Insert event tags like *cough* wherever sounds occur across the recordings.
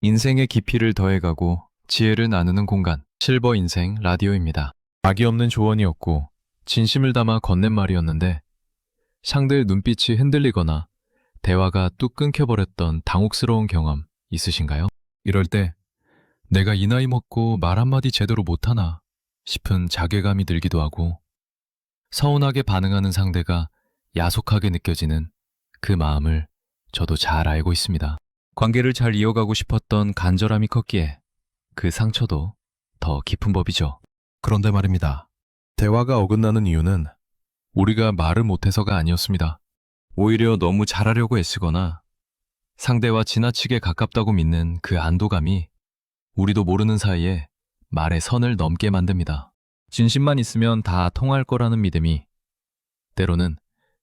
인생의 깊이를 더해가고 지혜를 나누는 공간 실버 인생 라디오입니다. 악이 없는 조언이었고 진심을 담아 건넨 말이었는데 상대의 눈빛이 흔들리거나 대화가 뚝 끊겨버렸던 당혹스러운 경험 있으신가요? 이럴 때 내가 이 나이 먹고 말 한마디 제대로 못하나 싶은 자괴감이 들기도 하고 서운하게 반응하는 상대가 야속하게 느껴지는 그 마음을 저도 잘 알고 있습니다. 관계를 잘 이어가고 싶었던 간절함이 컸기에 그 상처도 더 깊은 법이죠. 그런데 말입니다. 대화가 어긋나는 이유는 우리가 말을 못해서가 아니었습니다. 오히려 너무 잘하려고 애쓰거나 상대와 지나치게 가깝다고 믿는 그 안도감이 우리도 모르는 사이에 말의 선을 넘게 만듭니다. 진심만 있으면 다 통할 거라는 믿음이 때로는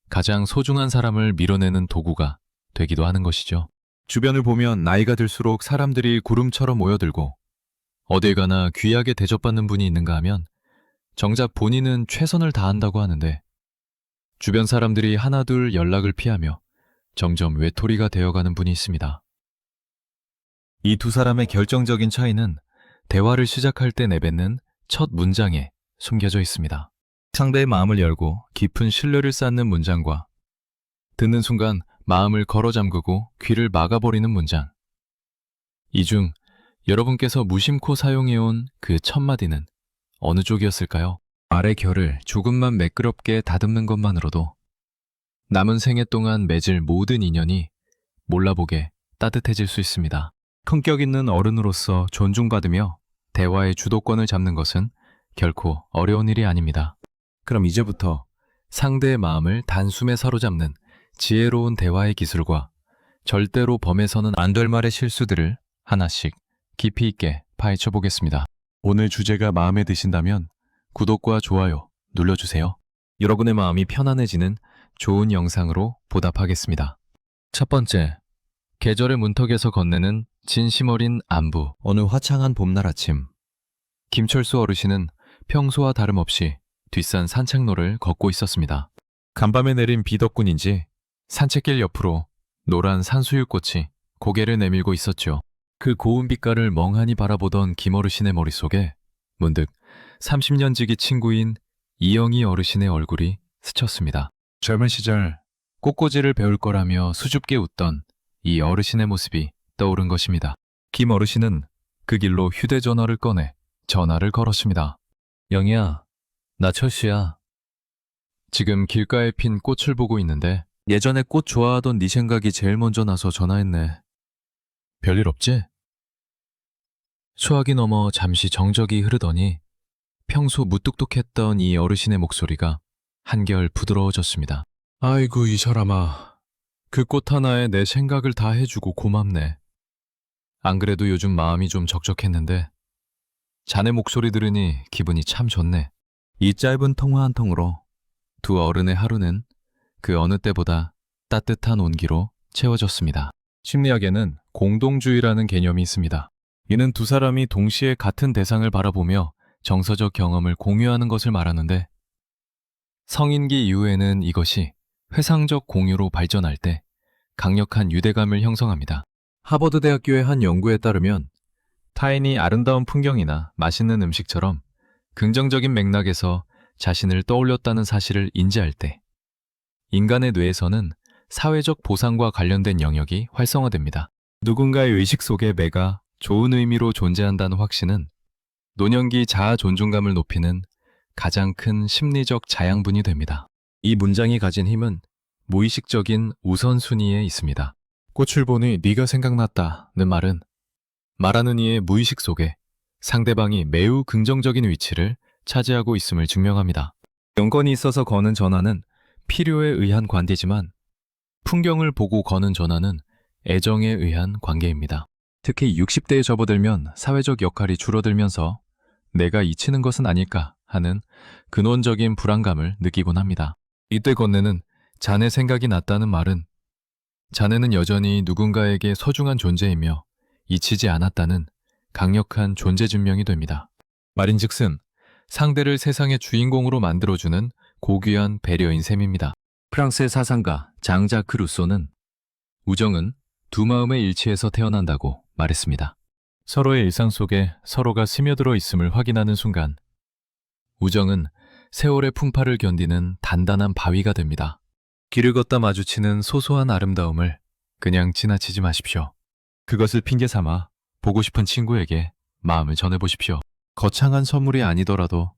가장 소중한 사람을 밀어내는 도구가 되기도 하는 것이죠. 주변을 보면 나이가 들수록 사람들이 구름처럼 모여들고 어딜 가나 귀하게 대접받는 분이 있는가 하면 정작 본인은 최선을 다한다고 하는데 주변 사람들이 하나둘 연락을 피하며 점점 외톨이가 되어가는 분이 있습니다. 이 두 사람의 결정적인 차이는 대화를 시작할 때 내뱉는 첫 문장에 숨겨져 있습니다. 상대의 마음을 열고 깊은 신뢰를 쌓는 문장과 듣는 순간 마음을 걸어 잠그고 귀를 막아버리는 문장. 이 중 여러분께서 무심코 사용해온 그 첫 마디는 어느 쪽이었을까요? 말의 결을 조금만 매끄럽게 다듬는 것만으로도 남은 생애 동안 맺을 모든 인연이 몰라보게 따뜻해질 수 있습니다. 품격 있는 어른으로서 존중받으며 대화의 주도권을 잡는 것은 결코 어려운 일이 아닙니다. 그럼 이제부터 상대의 마음을 단숨에 사로잡는 지혜로운 대화의 기술과 절대로 범해서는 안 될 말의 실수들을 하나씩 깊이 있게 파헤쳐 보겠습니다. 오늘 주제가 마음에 드신다면 구독과 좋아요 눌러주세요. 여러분의 마음이 편안해지는 좋은 영상으로 보답하겠습니다. 첫 번째, 계절의 문턱에서 건네는 진심 어린 안부. 어느 화창한 봄날 아침. 김철수 어르신은 평소와 다름없이 뒷산 산책로를 걷고 있었습니다. 간밤에 내린 비 덕분인지 산책길 옆으로 노란 산수유꽃이 고개를 내밀고 있었죠. 그 고운 빛깔을 멍하니 바라보던 김 어르신의 머릿속에 문득 30년 지기 친구인 이영희 어르신의 얼굴이 스쳤습니다. 젊은 시절 꽃꽂이를 배울 거라며 수줍게 웃던 이 어르신의 모습이 떠오른 것입니다. 김 어르신은 그 길로 휴대전화를 꺼내 전화를 걸었습니다. 영희야, 나 철수야. 지금 길가에 핀 꽃을 보고 있는데 예전에 꽃 좋아하던 네 생각이 제일 먼저 나서 전화했네. 별일 없지? 수학이 넘어 잠시 정적이 흐르더니 평소 무뚝뚝했던 이 어르신의 목소리가 한결 부드러워졌습니다. 아이고 이 사람아. 그 꽃 하나에 내 생각을 다 해주고 고맙네. 안 그래도 요즘 마음이 좀 적적했는데 자네 목소리 들으니 기분이 참 좋네. 이 짧은 통화 한 통으로 두 어른의 하루는 그 어느 때보다 따뜻한 온기로 채워졌습니다. 심리학에는 공동주의라는 개념이 있습니다. 이는 두 사람이 동시에 같은 대상을 바라보며 정서적 경험을 공유하는 것을 말하는데 성인기 이후에는 이것이 회상적 공유로 발전할 때 강력한 유대감을 형성합니다. 하버드 대학교의 한 연구에 따르면 타인이 아름다운 풍경이나 맛있는 음식처럼 긍정적인 맥락에서 자신을 떠올렸다는 사실을 인지할 때 인간의 뇌에서는 사회적 보상과 관련된 영역이 활성화됩니다. 누군가의 의식 속에 매가 좋은 의미로 존재한다는 확신은 노년기 자아 존중감을 높이는 가장 큰 심리적 자양분이 됩니다. 이 문장이 가진 힘은 무의식적인 우선순위에 있습니다. 꽃을 보니 네가 생각났다는 말은 말하는 이의 무의식 속에 상대방이 매우 긍정적인 위치를 차지하고 있음을 증명합니다. 연건이 있어서 거는 전화는 필요에 의한 관계지만 풍경을 보고 거는 전화는 애정에 의한 관계입니다. 특히 60대에 접어들면 사회적 역할이 줄어들면서 내가 잊히는 것은 아닐까 하는 근원적인 불안감을 느끼곤 합니다. 이때 건네는 자네 생각이 났다는 말은 자네는 여전히 누군가에게 소중한 존재이며 잊히지 않았다는 강력한 존재 증명이 됩니다. 말인즉슨 상대를 세상의 주인공으로 만들어주는 고귀한 배려인 셈입니다. 프랑스의 사상가 장자크 루소는 우정은 두 마음의 일치에서 태어난다고 말했습니다. 서로의 일상 속에 서로가 스며들어 있음을 확인하는 순간, 우정은 세월의 풍파를 견디는 단단한 바위가 됩니다. 길을 걷다 마주치는 소소한 아름다움을 그냥 지나치지 마십시오. 그것을 핑계 삼아 보고 싶은 친구에게 마음을 전해보십시오. 거창한 선물이 아니더라도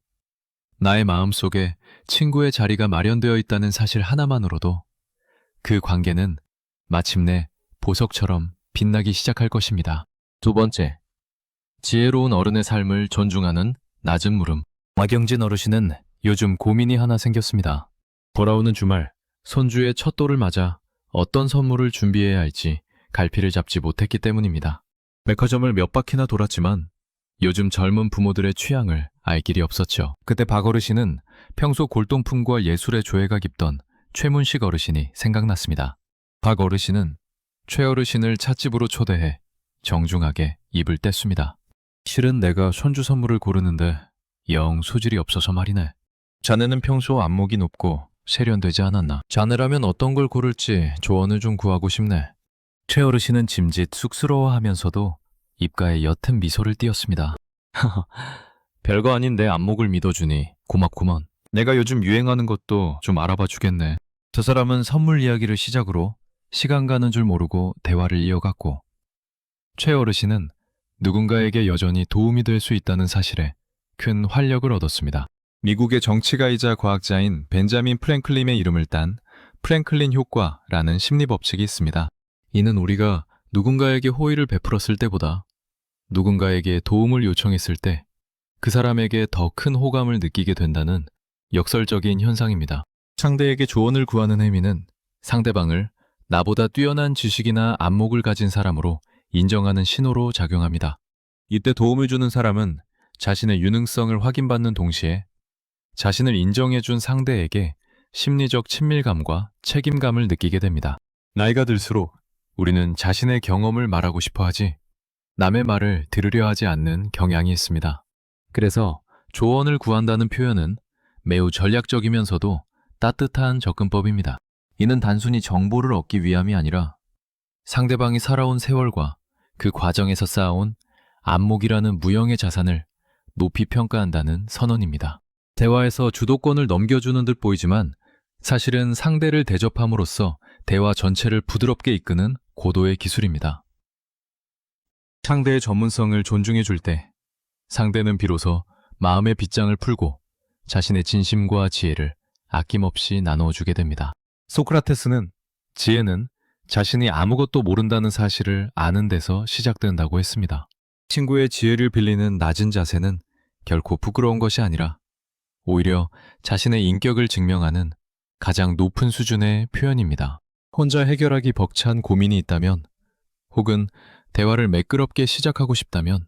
나의 마음 속에 친구의 자리가 마련되어 있다는 사실 하나만으로도 그 관계는 마침내 보석처럼 빛나기 시작할 것입니다. 두 번째, 지혜로운 어른의 삶을 존중하는 낮은 물음. 마경진 어르신은 요즘 고민이 하나 생겼습니다. 돌아오는 주말, 손주의 첫 돌을 맞아 어떤 선물을 준비해야 할지 갈피를 잡지 못했기 때문입니다. 백화점을 몇 바퀴나 돌았지만 요즘 젊은 부모들의 취향을 알 길이 없었죠. 그때 박 어르신은 평소 골동품과 예술의 조예가 깊던 최문식 어르신이 생각났습니다. 박 어르신은 최 어르신을 찻집으로 초대해 정중하게 입을 뗐습니다. 실은 내가 손주 선물을 고르는데 영 소질이 없어서 말이네. 자네는 평소 안목이 높고 세련되지 않았나? 자네라면 어떤 걸 고를지 조언을 좀 구하고 싶네. 최 어르신은 짐짓 쑥스러워하면서도 입가에 옅은 미소를 띄었습니다. *laughs* 별거 아닌 내 안목을 믿어주니 고맙구먼. 내가 요즘 유행하는 것도 좀 알아봐 주겠네. 저 사람은 선물 이야기를 시작으로 시간 가는 줄 모르고 대화를 이어갔고 최 어르신은 누군가에게 여전히 도움이 될 수 있다는 사실에 큰 활력을 얻었습니다. 미국의 정치가이자 과학자인 벤자민 프랭클린의 이름을 딴 프랭클린 효과라는 심리 법칙이 있습니다. 이는 우리가 누군가에게 호의를 베풀었을 때보다 누군가에게 도움을 요청했을 때 그 사람에게 더 큰 호감을 느끼게 된다는 역설적인 현상입니다. 상대에게 조언을 구하는 행위는 상대방을 나보다 뛰어난 지식이나 안목을 가진 사람으로 인정하는 신호로 작용합니다. 이때 도움을 주는 사람은 자신의 유능성을 확인받는 동시에 자신을 인정해준 상대에게 심리적 친밀감과 책임감을 느끼게 됩니다. 나이가 들수록 우리는 자신의 경험을 말하고 싶어 하지 남의 말을 들으려 하지 않는 경향이 있습니다. 그래서 조언을 구한다는 표현은 매우 전략적이면서도 따뜻한 접근법입니다. 이는 단순히 정보를 얻기 위함이 아니라 상대방이 살아온 세월과 그 과정에서 쌓아온 안목이라는 무형의 자산을 높이 평가한다는 선언입니다. 대화에서 주도권을 넘겨주는 듯 보이지만 사실은 상대를 대접함으로써 대화 전체를 부드럽게 이끄는 고도의 기술입니다. 상대의 전문성을 존중해 줄 때 상대는 비로소 마음의 빗장을 풀고 자신의 진심과 지혜를 아낌없이 나누어 주게 됩니다. 소크라테스는 지혜는 자신이 아무것도 모른다는 사실을 아는 데서 시작된다고 했습니다. 친구의 지혜를 빌리는 낮은 자세는 결코 부끄러운 것이 아니라 오히려 자신의 인격을 증명하는 가장 높은 수준의 표현입니다. 혼자 해결하기 벅찬 고민이 있다면 혹은 대화를 매끄럽게 시작하고 싶다면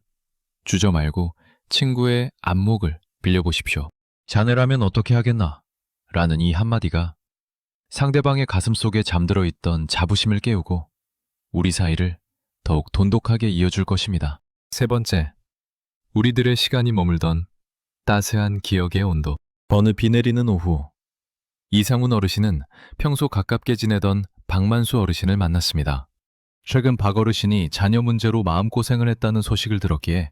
주저 말고 친구의 안목을 빌려보십시오. 자네라면 어떻게 하겠나? 라는 이 한마디가 상대방의 가슴 속에 잠들어 있던 자부심을 깨우고 우리 사이를 더욱 돈독하게 이어줄 것입니다. 세 번째, 우리들의 시간이 머물던 따스한 기억의 온도. 어느 비 내리는 오후, 이상훈 어르신은 평소 가깝게 지내던 박만수 어르신을 만났습니다. 최근 박 어르신이 자녀 문제로 마음고생을 했다는 소식을 들었기에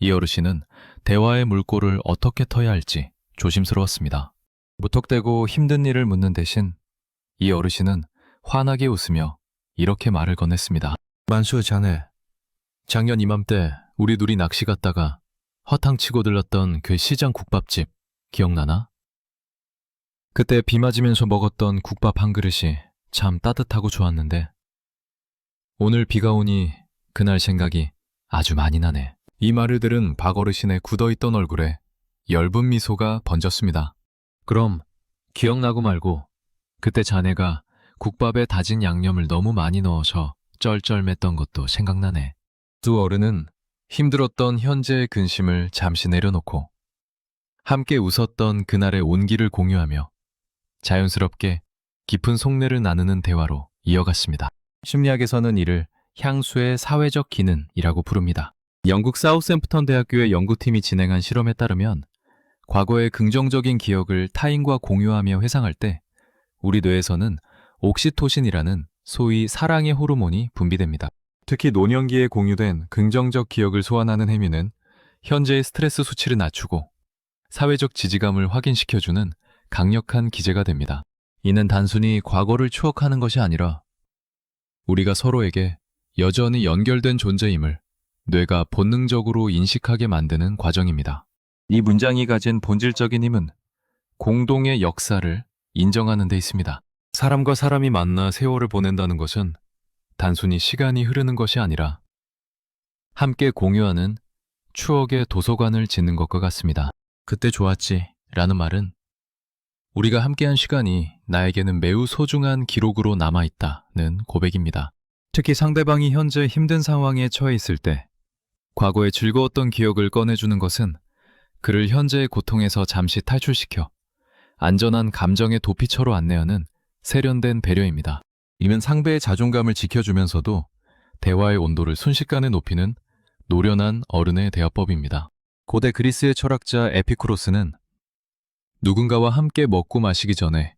이 어르신은 대화의 물꼬를 어떻게 터야 할지 조심스러웠습니다. 무턱대고 힘든 일을 묻는 대신 이 어르신은 환하게 웃으며 이렇게 말을 건넸습니다. 만수 자네, 작년 이맘때 우리 둘이 낚시 갔다가 허탕 치고 들렀던 그 시장 국밥집 기억나나? 그때 비 맞으면서 먹었던 국밥 한 그릇이 참 따뜻하고 좋았는데 오늘 비가 오니 그날 생각이 아주 많이 나네. 이 말을 들은 박 어르신의 굳어있던 얼굴에 엷은 미소가 번졌습니다. 그럼 기억나고 말고 그때 자네가 국밥에 다진 양념을 너무 많이 넣어서 쩔쩔맸던 것도 생각나네. 두 어른은 힘들었던 현재의 근심을 잠시 내려놓고 함께 웃었던 그날의 온기를 공유하며 자연스럽게 깊은 속내를 나누는 대화로 이어갔습니다. 심리학에서는 이를 향수의 사회적 기능이라고 부릅니다. 영국 사우샘프턴 대학교의 연구팀이 진행한 실험에 따르면 과거의 긍정적인 기억을 타인과 공유하며 회상할 때 우리 뇌에서는 옥시토신이라는 소위 사랑의 호르몬이 분비됩니다. 특히 노년기에 공유된 긍정적 기억을 소환하는 행위는 현재의 스트레스 수치를 낮추고 사회적 지지감을 확인시켜주는 강력한 기제가 됩니다. 이는 단순히 과거를 추억하는 것이 아니라 우리가 서로에게 여전히 연결된 존재임을 뇌가 본능적으로 인식하게 만드는 과정입니다. 이 문장이 가진 본질적인 힘은 공동의 역사를 인정하는 데 있습니다. 사람과 사람이 만나 세월을 보낸다는 것은 단순히 시간이 흐르는 것이 아니라 함께 공유하는 추억의 도서관을 짓는 것과 같습니다. 그때 좋았지 라는 말은 우리가 함께한 시간이 나에게는 매우 소중한 기록으로 남아있다는 고백입니다. 특히 상대방이 현재 힘든 상황에 처해 있을 때 과거의 즐거웠던 기억을 꺼내주는 것은 그를 현재의 고통에서 잠시 탈출시켜 안전한 감정의 도피처로 안내하는 세련된 배려입니다. 이는 상대의 자존감을 지켜주면서도 대화의 온도를 순식간에 높이는 노련한 어른의 대화법입니다. 고대 그리스의 철학자 에피쿠로스는 누군가와 함께 먹고 마시기 전에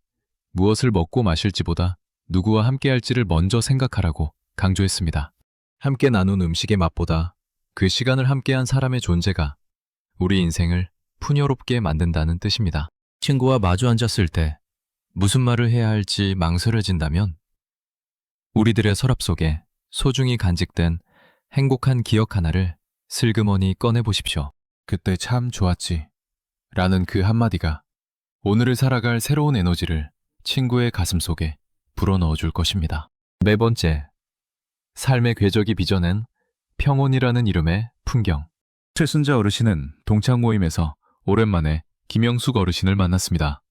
무엇을 먹고 마실지보다 누구와 함께 할지를 먼저 생각하라고 강조했습니다. 함께 나눈 음식의 맛보다 그 시간을 함께한 사람의 존재가 우리 인생을 풍요롭게 만든다는 뜻입니다. 친구와 마주 앉았을 때 무슨 말을 해야 할지 망설여진다면 우리들의 서랍 속에 소중히 간직된 행복한 기억 하나를 슬그머니 꺼내 보십시오. 그때 참 좋았지. 라는 그 한마디가 오늘을 살아갈 새로운 에너지를 친구의 가슴 속에 불어넣어 줄 것입니다. 네 번째, 삶의 궤적이 빚어낸 평온이라는 이름의 풍경. 최순자 어르신은 동창 모임에서 오랜만에 김영숙 어르신을 만났습니다.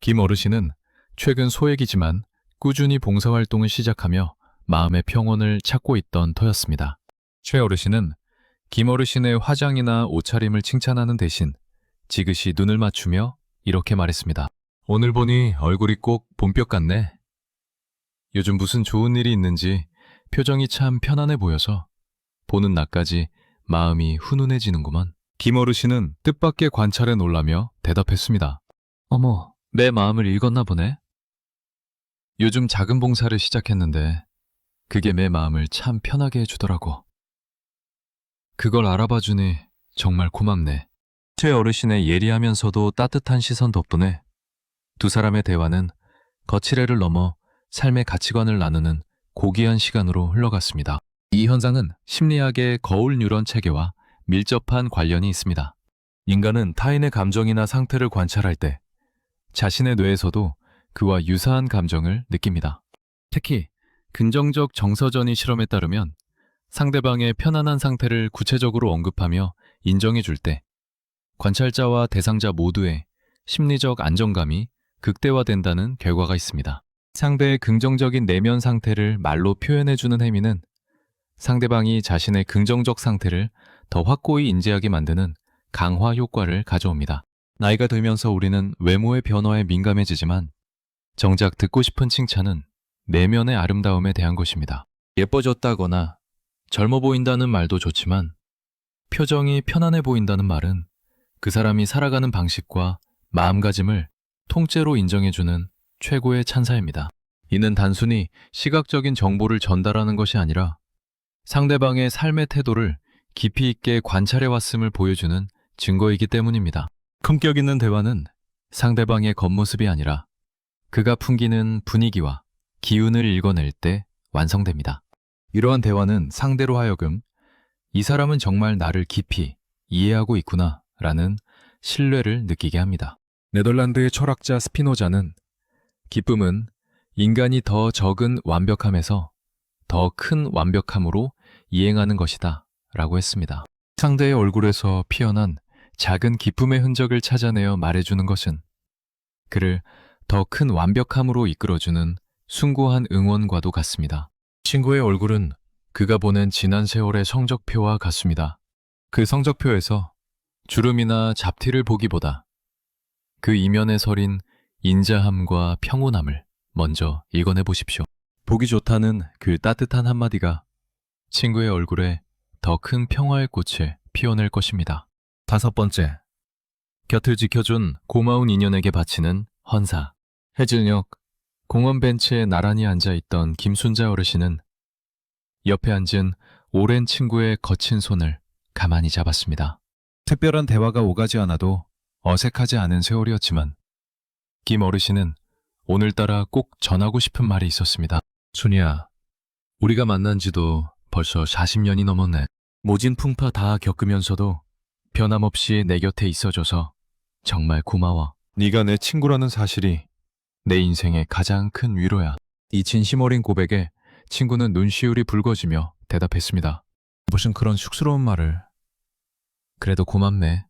김 어르신은 최근 소액이지만 꾸준히 봉사활동을 시작하며 마음의 평온을 찾고 있던 터였습니다. 최 어르신은 김 어르신의 화장이나 옷차림을 칭찬하는 대신 지그시 눈을 맞추며 이렇게 말했습니다. 오늘 보니 얼굴이 꼭 봄볕 같네. 요즘 무슨 좋은 일이 있는지 표정이 참 편안해 보여서 보는 나까지 마음이 훈훈해지는구만. 김 어르신은 뜻밖의 관찰에 놀라며 대답했습니다. 어머, 내 마음을 읽었나 보네. 요즘 작은 봉사를 시작했는데 그게 내 마음을 참 편하게 해주더라고. 그걸 알아봐 주니 정말 고맙네. 최 어르신의 예리하면서도 따뜻한 시선 덕분에 두 사람의 대화는 거칠애를 넘어 삶의 가치관을 나누는 고귀한 시간으로 흘러갔습니다. 이 현상은 심리학의 거울 뉴런 체계와 밀접한 관련이 있습니다. 인간은 타인의 감정이나 상태를 관찰할 때 자신의 뇌에서도 그와 유사한 감정을 느낍니다. 특히 긍정적 정서전이 실험에 따르면 상대방의 편안한 상태를 구체적으로 언급하며 인정해 줄 때 관찰자와 대상자 모두의 심리적 안정감이 극대화된다는 결과가 있습니다. 상대의 긍정적인 내면 상태를 말로 표현해 주는 행위는 상대방이 자신의 긍정적 상태를 더 확고히 인지하게 만드는 강화 효과를 가져옵니다. 나이가 들면서 우리는 외모의 변화에 민감해지지만 정작 듣고 싶은 칭찬은 내면의 아름다움에 대한 것입니다. 예뻐졌다거나 젊어 보인다는 말도 좋지만 표정이 편안해 보인다는 말은 그 사람이 살아가는 방식과 마음가짐을 통째로 인정해주는 최고의 찬사입니다. 이는 단순히 시각적인 정보를 전달하는 것이 아니라 상대방의 삶의 태도를 깊이 있게 관찰해 왔음을 보여주는 증거이기 때문입니다. 품격 있는 대화는 상대방의 겉모습이 아니라 그가 풍기는 분위기와 기운을 읽어낼 때 완성됩니다. 이러한 대화는 상대로 하여금 이 사람은 정말 나를 깊이 이해하고 있구나 라는 신뢰를 느끼게 합니다. 네덜란드의 철학자 스피노자는 기쁨은 인간이 더 적은 완벽함에서 더 큰 완벽함으로 이행하는 것이다 라고 했습니다. 상대의 얼굴에서 피어난 작은 기쁨의 흔적을 찾아내어 말해주는 것은 그를 더 큰 완벽함으로 이끌어주는 숭고한 응원과도 같습니다. 친구의 얼굴은 그가 보낸 지난 세월의 성적표와 같습니다. 그 성적표에서 주름이나 잡티를 보기보다 그 이면에 서린 인자함과 평온함을 먼저 읽어내 보십시오. 보기 좋다는 그 따뜻한 한마디가 친구의 얼굴에 더 큰 평화의 꽃을 피워낼 것입니다. 다섯 번째, 곁을 지켜준 고마운 인연에게 바치는 헌사. 해질녘 공원 벤치에 나란히 앉아있던 김순자 어르신은 옆에 앉은 오랜 친구의 거친 손을 가만히 잡았습니다. 특별한 대화가 오가지 않아도 어색하지 않은 세월이었지만 김 어르신은 오늘따라 꼭 전하고 싶은 말이 있었습니다. 순이야, 우리가 만난 지도 벌써 40년이 넘었네. 모진 풍파 다 겪으면서도 변함없이 내 곁에 있어줘서 정말 고마워. 네가 내 친구라는 사실이 내 인생의 가장 큰 위로야. 이 진심 어린 고백에 친구는 눈시울이 붉어지며 대답했습니다. 무슨 그런 쑥스러운 말을. 그래도 고맙네.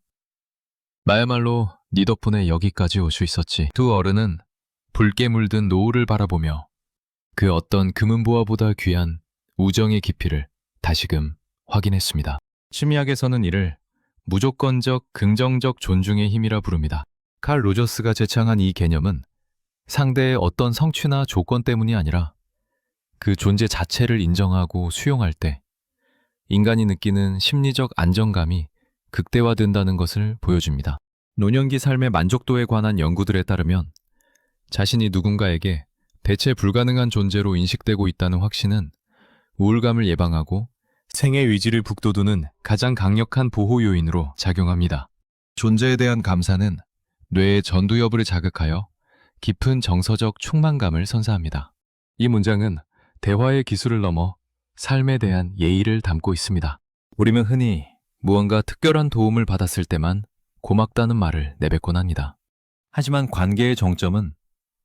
나야말로 네 덕분에 여기까지 올 수 있었지. 두 어른은 붉게 물든 노을을 바라보며 그 어떤 금은보화보다 귀한 우정의 깊이를 다시금 확인했습니다. 심리학에서는 이를 무조건적 긍정적 존중의 힘이라 부릅니다. 칼 로저스가 제창한 이 개념은 상대의 어떤 성취나 조건 때문이 아니라 그 존재 자체를 인정하고 수용할 때 인간이 느끼는 심리적 안정감이 극대화된다는 것을 보여줍니다. 노년기 삶의 만족도에 관한 연구들에 따르면 자신이 누군가에게 대체 불가능한 존재로 인식되고 있다는 확신은 우울감을 예방하고 생애 의지를 북돋우는 가장 강력한 보호 요인으로 작용합니다. 존재에 대한 감사는 뇌의 전두 여부를 자극하여 깊은 정서적 충만감을 선사합니다. 이 문장은 대화의 기술을 넘어 삶에 대한 예의를 담고 있습니다. 우리는 흔히 무언가 특별한 도움을 받았을 때만 고맙다는 말을 내뱉곤 합니다. 하지만 관계의 정점은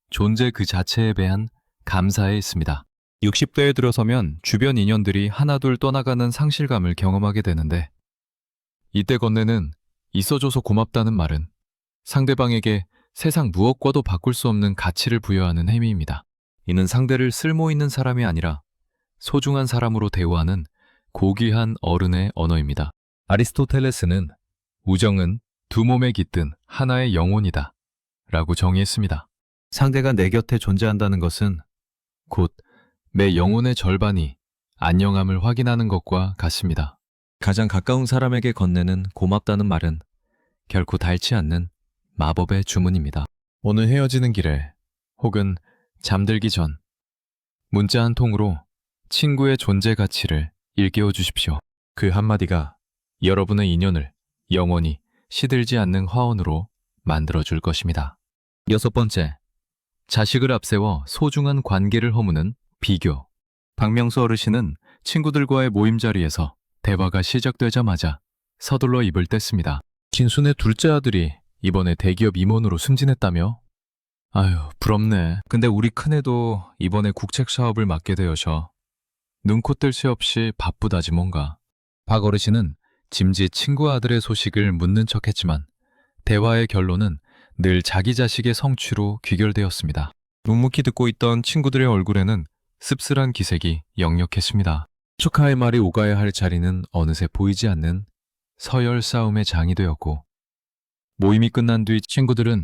존재 그 자체에 대한 감사에 있습니다. 60대에 들어서면 주변 인연들이 하나둘 떠나가는 상실감을 경험하게 되는데 이때 건네는 있어줘서 고맙다는 말은 상대방에게 세상 무엇과도 바꿀 수 없는 가치를 부여하는 행위입니다. 이는 상대를 쓸모 있는 사람이 아니라 소중한 사람으로 대우하는 고귀한 어른의 언어입니다. 아리스토텔레스는 우정은 두 몸에 깃든 하나의 영혼이다. 라고 정의했습니다. 상대가 내 곁에 존재한다는 것은 곧 내 영혼의 절반이 안녕함을 확인하는 것과 같습니다. 가장 가까운 사람에게 건네는 고맙다는 말은 결코 닳지 않는 마법의 주문입니다. 오늘 헤어지는 길에 혹은 잠들기 전 문자 한 통으로 친구의 존재 가치를 일깨워 주십시오. 그 한마디가 여러분의 인연을 영원히 시들지 않는 화원으로 만들어 줄 것입니다. 여섯 번째, 자식을 앞세워 소중한 관계를 허무는 비교. 박명수 어르신은 친구들과의 모임 자리에서 대화가 시작되자마자 서둘러 입을 뗐습니다. 진순의 둘째 아들이 이번에 대기업 임원으로 승진했다며? 아유, 부럽네. 근데 우리 큰애도 이번에 국책 사업을 맡게 되어서 눈코 뜰 새 없이 바쁘다지 뭔가. 박 어르신은 짐지 친구 아들의 소식을 묻는 척했지만 대화의 결론은 늘 자기 자식의 성취로 귀결되었습니다. 묵묵히 듣고 있던 친구들의 얼굴에는 씁쓸한 기색이 역력했습니다. 축하의 말이 오가야 할 자리는 어느새 보이지 않는 서열 싸움의 장이 되었고 모임이 끝난 뒤 친구들은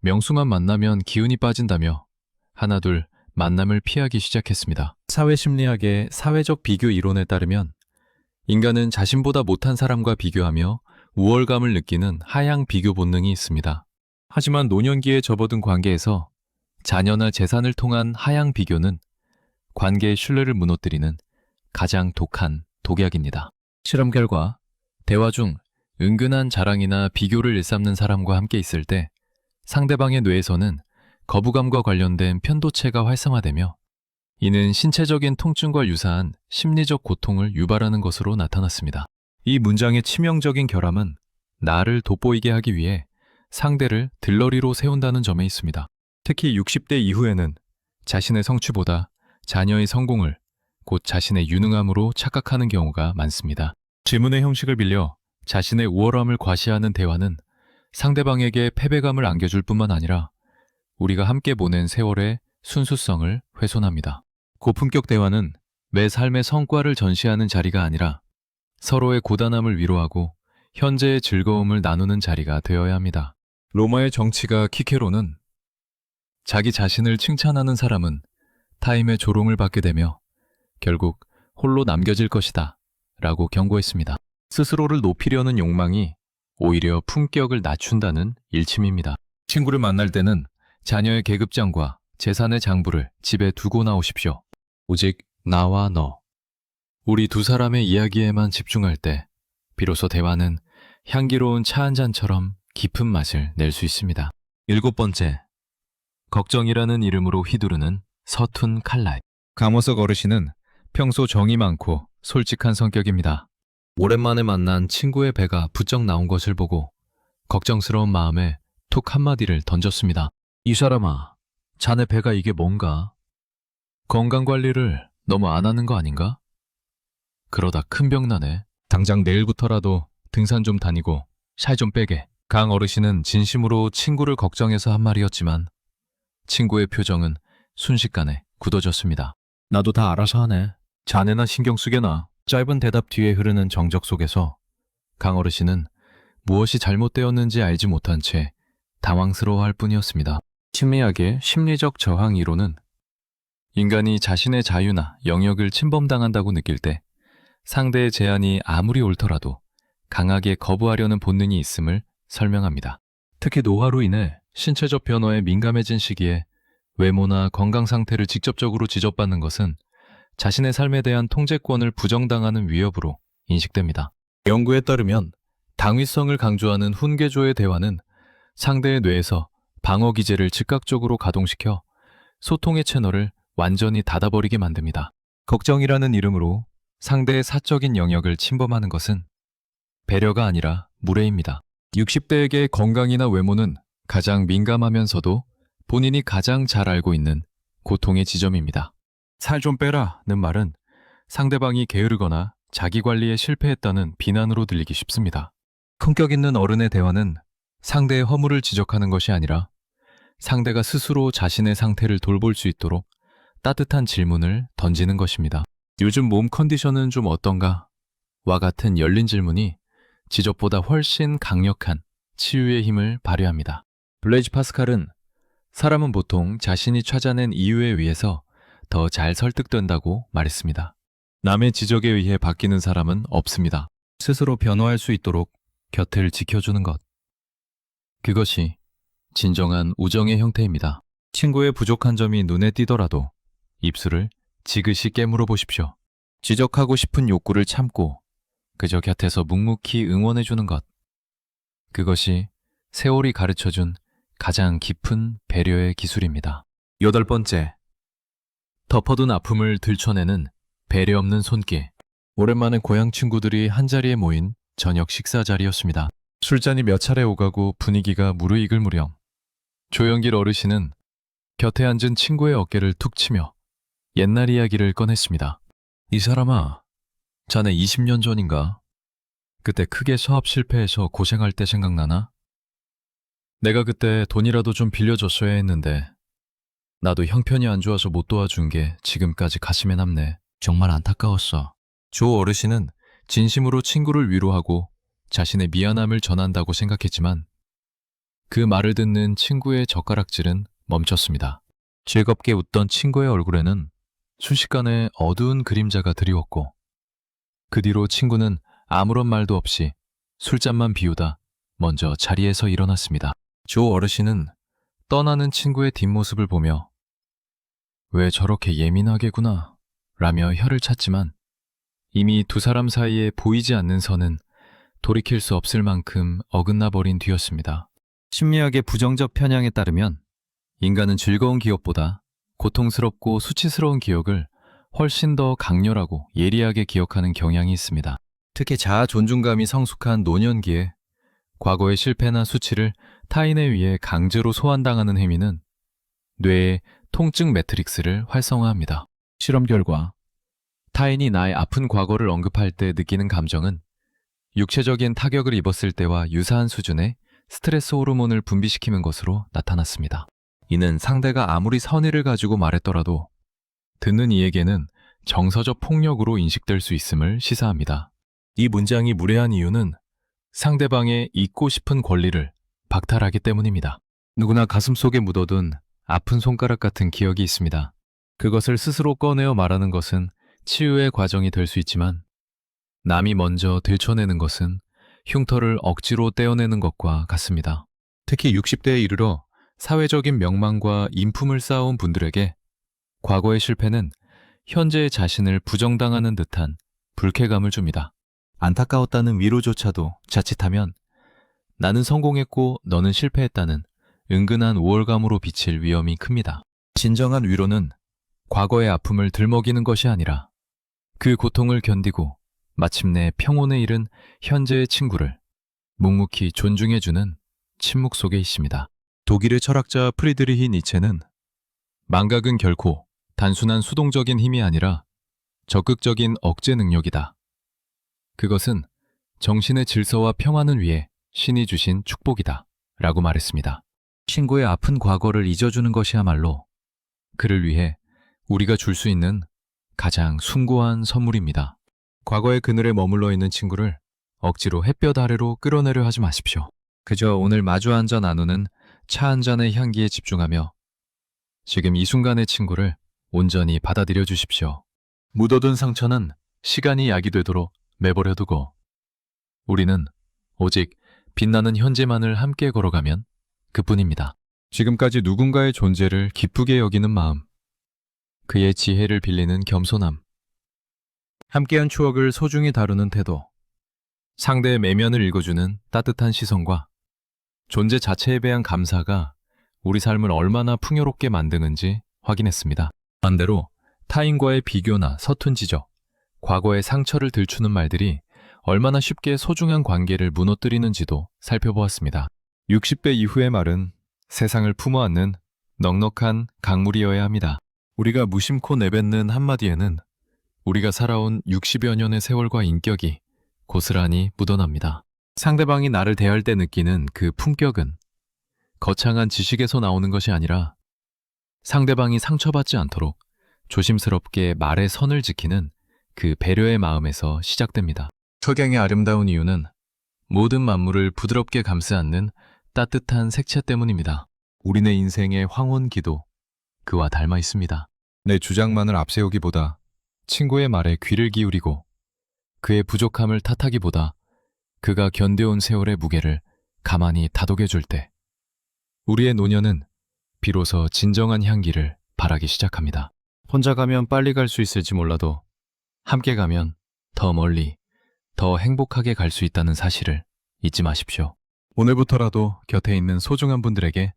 명수만 만나면 기운이 빠진다며 하나둘 만남을 피하기 시작했습니다. 사회심리학의 사회적 비교 이론에 따르면 인간은 자신보다 못한 사람과 비교하며 우월감을 느끼는 하향 비교 본능이 있습니다. 하지만 노년기에 접어든 관계에서 자녀나 재산을 통한 하향 비교는 관계의 신뢰를 무너뜨리는 가장 독한 독약입니다. 실험 결과 대화 중 은근한 자랑이나 비교를 일삼는 사람과 함께 있을 때 상대방의 뇌에서는 거부감과 관련된 편도체가 활성화되며 이는 신체적인 통증과 유사한 심리적 고통을 유발하는 것으로 나타났습니다. 이 문장의 치명적인 결함은 나를 돋보이게 하기 위해 상대를 들러리로 세운다는 점에 있습니다. 특히 60대 이후에는 자신의 성취보다 자녀의 성공을 곧 자신의 유능함으로 착각하는 경우가 많습니다. 질문의 형식을 빌려 자신의 우월함을 과시하는 대화는 상대방에게 패배감을 안겨줄 뿐만 아니라 우리가 함께 보낸 세월의 순수성을 훼손합니다. 고품격 대화는 매 삶의 성과를 전시하는 자리가 아니라 서로의 고단함을 위로하고 현재의 즐거움을 나누는 자리가 되어야 합니다. 로마의 정치가 키케로는 자기 자신을 칭찬하는 사람은 타임의 조롱을 받게 되며 결국 홀로 남겨질 것이다 라고 경고했습니다. 스스로를 높이려는 욕망이 오히려 품격을 낮춘다는 일침입니다. 친구를 만날 때는 자녀의 계급장과 재산의 장부를 집에 두고 나오십시오. 오직 나와 너. 우리 두 사람의 이야기에만 집중할 때 비로소 대화는 향기로운 차 한 잔처럼 깊은 맛을 낼 수 있습니다. 일곱 번째. 걱정이라는 이름으로 휘두르는 서툰 칼날. 강호석 어르신은 평소 정이 많고 솔직한 성격입니다. 오랜만에 만난 친구의 배가 부쩍 나온 것을 보고 걱정스러운 마음에 툭 한마디를 던졌습니다. 이 사람아, 자네 배가 이게 뭔가? 건강 관리를 너무 안 하는 거 아닌가? 그러다 큰 병 나네. 당장 내일부터라도 등산 좀 다니고 살 좀 빼게. 강 어르신은 진심으로 친구를 걱정해서 한 말이었지만 친구의 표정은 순식간에 굳어졌습니다. 나도 다 알아서 하네. 자네나 신경 쓰게나. 짧은 대답 뒤에 흐르는 정적 속에서 강 어르신은 무엇이 잘못되었는지 알지 못한 채 당황스러워할 뿐이었습니다. 심리학의 심리적 저항 이론은 인간이 자신의 자유나 영역을 침범당한다고 느낄 때 상대의 제안이 아무리 옳더라도 강하게 거부하려는 본능이 있음을 설명합니다. 특히 노화로 인해 신체적 변화에 민감해진 시기에 외모나 건강 상태를 직접적으로 지적받는 것은 자신의 삶에 대한 통제권을 부정당하는 위협으로 인식됩니다. 연구에 따르면 당위성을 강조하는 훈계조의 대화는 상대의 뇌에서 방어 기제를 즉각적으로 가동시켜 소통의 채널을 완전히 닫아버리게 만듭니다. 걱정이라는 이름으로 상대의 사적인 영역을 침범하는 것은 배려가 아니라 무례입니다. 60대에게 건강이나 외모는 가장 민감하면서도 본인이 가장 잘 알고 있는 고통의 지점입니다. 살 좀 빼라는 말은 상대방이 게으르거나 자기 관리에 실패했다는 비난으로 들리기 쉽습니다. 품격 있는 어른의 대화는 상대의 허물을 지적하는 것이 아니라 상대가 스스로 자신의 상태를 돌볼 수 있도록 따뜻한 질문을 던지는 것입니다. 요즘 몸 컨디션은 좀 어떤가? 와 같은 열린 질문이 지적보다 훨씬 강력한 치유의 힘을 발휘합니다. 블레이즈 파스칼은 사람은 보통 자신이 찾아낸 이유에 의해서 더 잘 설득된다고 말했습니다. 남의 지적에 의해 바뀌는 사람은 없습니다. 스스로 변화할 수 있도록 곁을 지켜주는 것. 그것이 진정한 우정의 형태입니다. 친구의 부족한 점이 눈에 띄더라도 입술을 지그시 깨물어 보십시오. 지적하고 싶은 욕구를 참고 그저 곁에서 묵묵히 응원해주는 것. 그것이 세월이 가르쳐준 가장 깊은 배려의 기술입니다. 여덟 번째. 덮어둔 아픔을 들춰내는 배려 없는 손길. 오랜만에 고향 친구들이 한자리에 모인 저녁 식사 자리였습니다. 술잔이 몇 차례 오가고 분위기가 무르익을 무렴. 조영길 어르신은 곁에 앉은 친구의 어깨를 툭 치며 옛날 이야기를 꺼냈습니다. 이 사람아, 자네 20년 전인가? 그때 크게 사업 실패해서 고생할 때 생각나나? 내가 그때 돈이라도 좀 빌려줬어야 했는데 나도 형편이 안 좋아서 못 도와준 게 지금까지 가슴에 남네. 정말 안타까웠어. 조 어르신은 진심으로 친구를 위로하고 자신의 미안함을 전한다고 생각했지만 그 말을 듣는 친구의 젓가락질은 멈췄습니다. 즐겁게 웃던 친구의 얼굴에는 순식간에 어두운 그림자가 드리웠고 그 뒤로 친구는 아무런 말도 없이 술잔만 비우다 먼저 자리에서 일어났습니다. 조 어르신은 떠나는 친구의 뒷모습을 보며 왜 저렇게 예민하게구나 라며 혀를 찼지만 이미 두 사람 사이에 보이지 않는 선은 돌이킬 수 없을 만큼 어긋나 버린 뒤였습니다. 심리학의 부정적 편향에 따르면 인간은 즐거운 기억보다 고통스럽고 수치스러운 기억을 훨씬 더 강렬하고 예리하게 기억하는 경향이 있습니다. 특히 자아 존중감이 성숙한 노년기에 과거의 실패나 수치를 타인에 의해 강제로 소환당하는 행위는 뇌의 통증 매트릭스를 활성화합니다. 실험 결과 타인이 나의 아픈 과거를 언급할 때 느끼는 감정은 육체적인 타격을 입었을 때와 유사한 수준의 스트레스 호르몬을 분비시키는 것으로 나타났습니다. 이는 상대가 아무리 선의를 가지고 말했더라도 듣는 이에게는 정서적 폭력으로 인식될 수 있음을 시사합니다. 이 문장이 무례한 이유는 상대방의 잊고 싶은 권리를 박탈하기 때문입니다. 누구나 가슴 속에 묻어둔 아픈 손가락 같은 기억이 있습니다. 그것을 스스로 꺼내어 말하는 것은 치유의 과정이 될 수 있지만 남이 먼저 들춰내는 것은 흉터를 억지로 떼어내는 것과 같습니다. 특히 60대에 이르러 사회적인 명망과 인품을 쌓아온 분들에게 과거의 실패는 현재의 자신을 부정당하는 듯한 불쾌감을 줍니다. 안타까웠다는 위로조차도 자칫하면 나는 성공했고 너는 실패했다는 은근한 우월감으로 비칠 위험이 큽니다. 진정한 위로는 과거의 아픔을 들먹이는 것이 아니라 그 고통을 견디고 마침내 평온에 이른 현재의 친구를 묵묵히 존중해주는 침묵 속에 있습니다. 독일의 철학자 프리드리히 니체는 망각은 결코 단순한 수동적인 힘이 아니라 적극적인 억제 능력이다. 그것은 정신의 질서와 평안을 위해 신이 주신 축복이다. 라고 말했습니다. 친구의 아픈 과거를 잊어주는 것이야말로 그를 위해 우리가 줄 수 있는 가장 숭고한 선물입니다. 과거의 그늘에 머물러 있는 친구를 억지로 햇볕 아래로 끌어내려 하지 마십시오. 그저 오늘 마주 앉아 나누는 차 한 잔의 향기에 집중하며 지금 이 순간의 친구를 온전히 받아들여 주십시오. 묻어둔 상처는 시간이 약이 되도록 매버려 두고 우리는 오직 빛나는 현재만을 함께 걸어가면 그뿐입니다. 지금까지 누군가의 존재를 기쁘게 여기는 마음, 그의 지혜를 빌리는 겸손함, 함께한 추억을 소중히 다루는 태도, 상대의 매면을 읽어주는 따뜻한 시선과 존재 자체에 대한 감사가 우리 삶을 얼마나 풍요롭게 만드는지 확인했습니다. 반대로 타인과의 비교나 서툰 지적, 과거의 상처를 들추는 말들이 얼마나 쉽게 소중한 관계를 무너뜨리는지도 살펴보았습니다. 60대 이후의 말은 세상을 품어안는 넉넉한 강물이어야 합니다. 우리가 무심코 내뱉는 한마디에는 우리가 살아온 60여 년의 세월과 인격이 고스란히 묻어납니다. 상대방이 나를 대할 때 느끼는 그 품격은 거창한 지식에서 나오는 것이 아니라 상대방이 상처받지 않도록 조심스럽게 말의 선을 지키는 그 배려의 마음에서 시작됩니다. 석양의 아름다운 이유는 모든 만물을 부드럽게 감싸 안는 따뜻한 색채 때문입니다. 우리네 인생의 황혼 기도 그와 닮아 있습니다. 내 주장만을 앞세우기보다 친구의 말에 귀를 기울이고 그의 부족함을 탓하기보다 그가 견뎌온 세월의 무게를 가만히 다독여 줄 때 우리의 노년은 비로소 진정한 향기를 바라기 시작합니다. 혼자 가면 빨리 갈 수 있을지 몰라도 함께 가면 더 멀리 더 행복하게 갈 수 있다는 사실을 잊지 마십시오. 오늘부터라도 곁에 있는 소중한 분들에게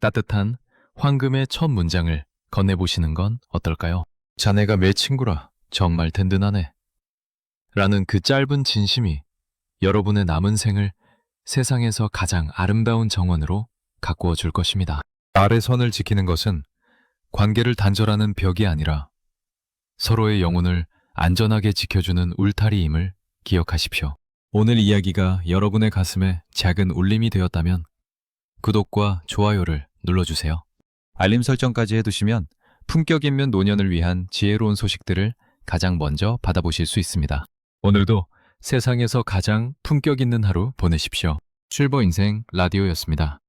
따뜻한 황금의 첫 문장을 건네보시는 건 어떨까요? 자네가 내 친구라 정말 든든하네. 라는 그 짧은 진심이 여러분의 남은 생을 세상에서 가장 아름다운 정원으로 가꾸어 줄 것입니다. 말의 선을 지키는 것은 관계를 단절하는 벽이 아니라 서로의 영혼을 안전하게 지켜주는 울타리임을 기억하십시오. 오늘 이야기가 여러분의 가슴에 작은 울림이 되었다면 구독과 좋아요를 눌러주세요. 알림 설정까지 해두시면 품격 있는 노년을 위한 지혜로운 소식들을 가장 먼저 받아보실 수 있습니다. 오늘도 세상에서 가장 품격 있는 하루 보내십시오. 실버 인생 라디오였습니다.